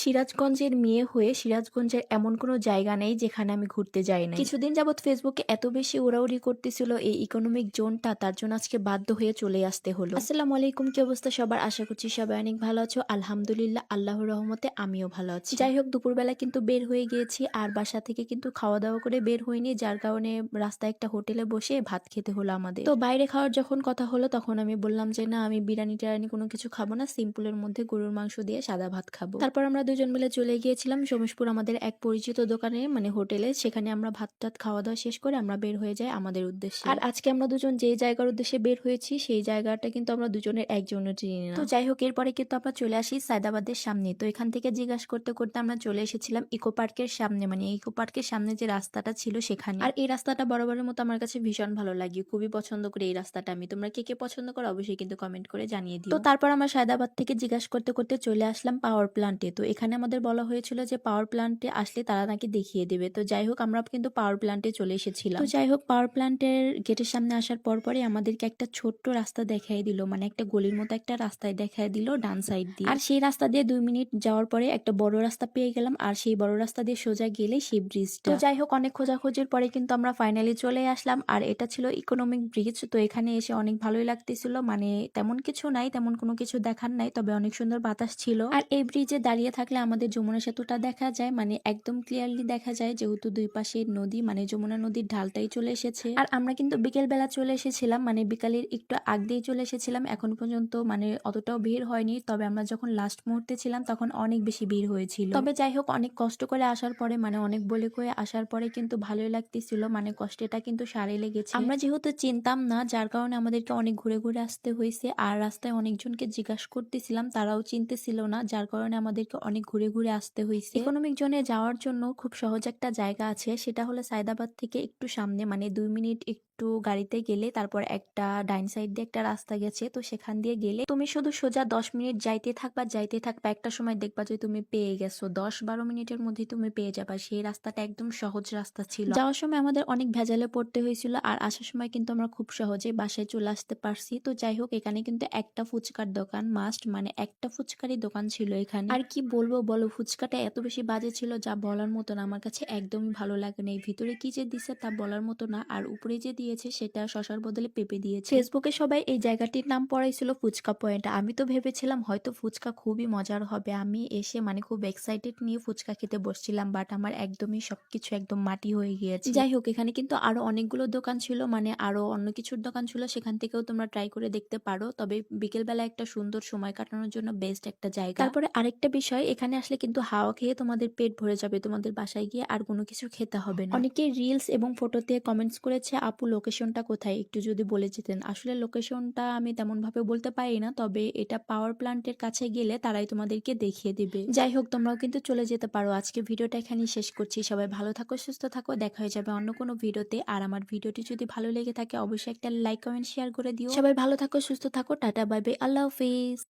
সিরাজগঞ্জের মেয়ে হয়ে সিরাজগঞ্জের এমন কোনো জায়গা নেই যেখানে আমি ঘুরতে যাই না কিছুদিন যাবৎ ফেসবুকে এত বেশি উড়াউড়ি করতেছিল এই ইকোনমিক জোনটা তার জন্য আজকে বাধ্য হয়ে চলে আসতে হলো। আসসালামু আলাইকুম, কি অবস্থা সবার? আশা করছি সবাই অনেক ভালো আছো। আলহামদুলিল্লাহ, আল্লাহর রহমতে আমিও ভালো আছি। যাই হোক, দুপুরবেলা কিন্তু বের হয়ে গিয়েছি, আর বাসা থেকে কিন্তু খাওয়া দাওয়া করে বের হইনি, যার কারণে রাস্তায় একটা হোটেলে বসে ভাত খেতে হলো আমাদের। তো বাইরে খাওয়ার যখন কথা হলো, তখন আমি বললাম যে, না, আমি বিরিয়ানি টিরানি কোনো কিছু খাব না, সিম্পলের মধ্যে গরুর মাংস দিয়ে সাদা ভাত খাব। তারপর আমরা দুজন মিলে চলে গিয়েছিলাম সোমেশপুর আমাদের এক পরিচিত দোকানে মানে হোটেলে। সেখানে আমরা ভাত টাত খাওয়া দাওয়া শেষ করে আমরা বের হয়ে যাই আমাদের উদ্দেশ্যে। আর আজকে আমরা দুজন যে জায়গার উদ্দেশ্যে বের হয়েছি, সেই জায়গাটা কিন্তু আমরা দুজনের একজনের চিনি না। তো যাই হোক, এরপরে কিন্তু আমরা চলে আসি সায়দাবাদের সামনে। তো এখান থেকে জিজ্ঞাসা করতে করতে আমরা চলে এসেছিলাম ইকো পার্কের সামনে মানে ইকো পার্কের সামনে যে রাস্তাটা ছিল সেখানে। আর এই রাস্তাটা বরাবরের মতো আমার কাছে ভীষণ ভালো লাগে। খুবই পছন্দ করে এই রাস্তাটা আমি। তোমরা কে কে পছন্দ করো অবশ্যই কিন্তু কমেন্ট করে জানিয়ে দিও। তো তারপর আমরা সায়দাবাদ থেকে জিজ্ঞাসা করতে করতে চলে আসলাম পাওয়ার প্ল্যান্টে তো এখানে আমাদের বলা হয়েছিল যে পাওয়ার প্ল্যান্টে আসলে তারা নাকি দেখিয়ে দেবে। তো যাই হোক আমরা কিন্তু পাওয়ার প্ল্যান্টে চলে এসেছিলাম। তো যাই হোক পাওয়ার প্ল্যান্টের গেটের সামনে আসার পর পরে আমাদেরকে একটা ছোট্ট রাস্তা দেখাই দিল। মানে একটা গলির মতো একটা রাস্তায় দেখাই দিল ডান সাইড দিয়ে। আর সেই রাস্তা দিয়ে দুই মিনিট যাওয়ার পরে একটা বড় রাস্তা পেয়ে গেলাম। আর সেই বড় রাস্তা দিয়ে সোজা গেলে সেই ব্রিজটা তো যাই হোক অনেক খোঁজাখুঁজির পরে কিন্তু আমরা ফাইনালি চলে আসলাম। আর এটা ছিল ইকোনমিক ব্রিজ তো এখানে এসে অনেক ভালোই লাগতেছিল। মানে তেমন কিছু নাই, তেমন কোনো কিছু দেখার নাই, তবে অনেক সুন্দর বাতাস ছিল। আর এই ব্রিজে দাঁড়িয়ে থাকলে আমাদের যমুনা সেতুটা দেখা যায়। মানে একদম ক্লিয়ারলি দেখা যায় যেহেতু দুই পাশে নদী মানে যমুনা নদীর ঢালটাই চলে এসেছে। আর আমরা কিন্তু বিকেল বেলা চলে এসেছিলাম মানে বিকালের একটু আগ দিয়ে চলে এসেছিলাম। এখন পর্যন্ত মানে অতটাও ভিড় হয়নি। তবে আমরা যখন লাস্ট মুহূর্তে ছিলাম, তখন অনেক বেশি ভিড় হয়েছিল। তবে যাই হোক, অনেক কষ্ট করে আসার পরে মানে অনেক বলে কয়ে আসার পরে কিন্তু ভালোই লাগতেছিল। মানে কষ্টটা কিন্তু সারে লেগেছে। আমরা যেহেতু চিনতাম না, যার কারণে আমাদেরকে অনেক ঘুরে ঘুরে আসতে হয়েছে। আর রাস্তায় অনেকজনকে জিজ্ঞাসা করতেছিলাম, তারাও চিনতেছিল না, যার কারণে আমাদেরকে অনেক ঘুরে ঘুরে আসতে হয়েছে ইকোনমিক জোনে যাওয়ার জন্য খুব সহজ একটা জায়গা আছে, সেটা হলো সায়দাবাদ থেকে একটু সামনে মানে দুই মিনিট একটু গাড়িতে গেলে তারপর একটা ডাইন সাইড দিয়ে একটা রাস্তা গেছে, তো সেখান দিয়ে গেলে তুমি শুধু সোজা দশ মিনিট যাইতে থাকবা যাইতে থাকবা একটা সময় দেখবা যে তুমি পেয়ে গেছো। দশ বারো মিনিটের মধ্যে তুমি পেয়ে যাবা। সেই রাস্তাটা একদম সহজ রাস্তা ছিল। যাওয়ার সময় আমাদের অনেক ভেজালে পড়তে হয়েছিল আর আসার সময় কিন্তু আমরা খুব সহজে বাসায় চলে আসতে পারছি। তো যাই হোক, এখানে কিন্তু একটা ফুচকার দোকান মাস্ট মানে একটা ফুচকারই দোকান ছিল এখানে। আর কি বলব বলো, ফুচকাটা এত বেশি বাজে ছিল যা বলার মতো না। আমার কাছে একদমই ভালো লাগে না। এই ভিতরে কি যে দিছে তা বলার মতো না। আর উপরে যে দিয়েছে সেটা শশার বদলে পেঁপে দিয়েছে। ফেসবুকে সবাই এই জায়গাটির নাম পড়াইছিল ফুচকা পয়েন্ট। আমি তো ভেবেছিলাম হয়তো ফুচকা খুবই মজার হবে। আমি এসে মানে খুব এক্সাইটেড নিয়ে ফুচকা খেতে বসছিলাম বাট আমার একদমই সবকিছু একদম মাটি হয়ে গিয়েছে। যাই হোক এখানে কিন্তু আরও অনেকগুলো দোকান ছিল মানে আরও অন্য কিছুর দোকান ছিল সেখান থেকেও তোমরা ট্রাই করে দেখতে পারো। তবে বিকেলবেলা একটা সুন্দর সময় কাটানোর জন্য বেস্ট একটা জায়গা। তারপরে আরেকটা বিষয় এখানে আসলে কিন্তু হাওয়া খেয়ে তোমাদের পেট ভরে যাবে। তোমাদের বাসায় গিয়ে আর কোনো কিছু খেতে হবে না। অনেকে রিলস এবং ফটোতে কমেন্টস করেছে আপু লোকেশনটা কোথায়? একটু যদি বলে যেতেন। আসলে লোকেশনটা আমি তেমন ভাবে বলতে পারি না তবে এটা পাওয়ার প্ল্যান্টের কাছে গেলে তারাই তোমাদেরকে দেখিয়ে দিবে। যাই হোক, তোমরাও কিন্তু চলে যেতে পারো। আজকে ভিডিওটা এখানেই শেষ করছি। সবাই ভালো থাকো, সুস্থ থাকো। দেখা হয়ে যাবে অন্য কোনো ভিডিওতে। আর আমার ভিডিওটি যদি ভালো লেগে থাকে, অবশ্যই একটা লাইক কমেন্ট শেয়ার করে দিও। সবাই ভালো থাকো, সুস্থ থাকো। টাটা বাই বাই আল্লাহ হাফিজ।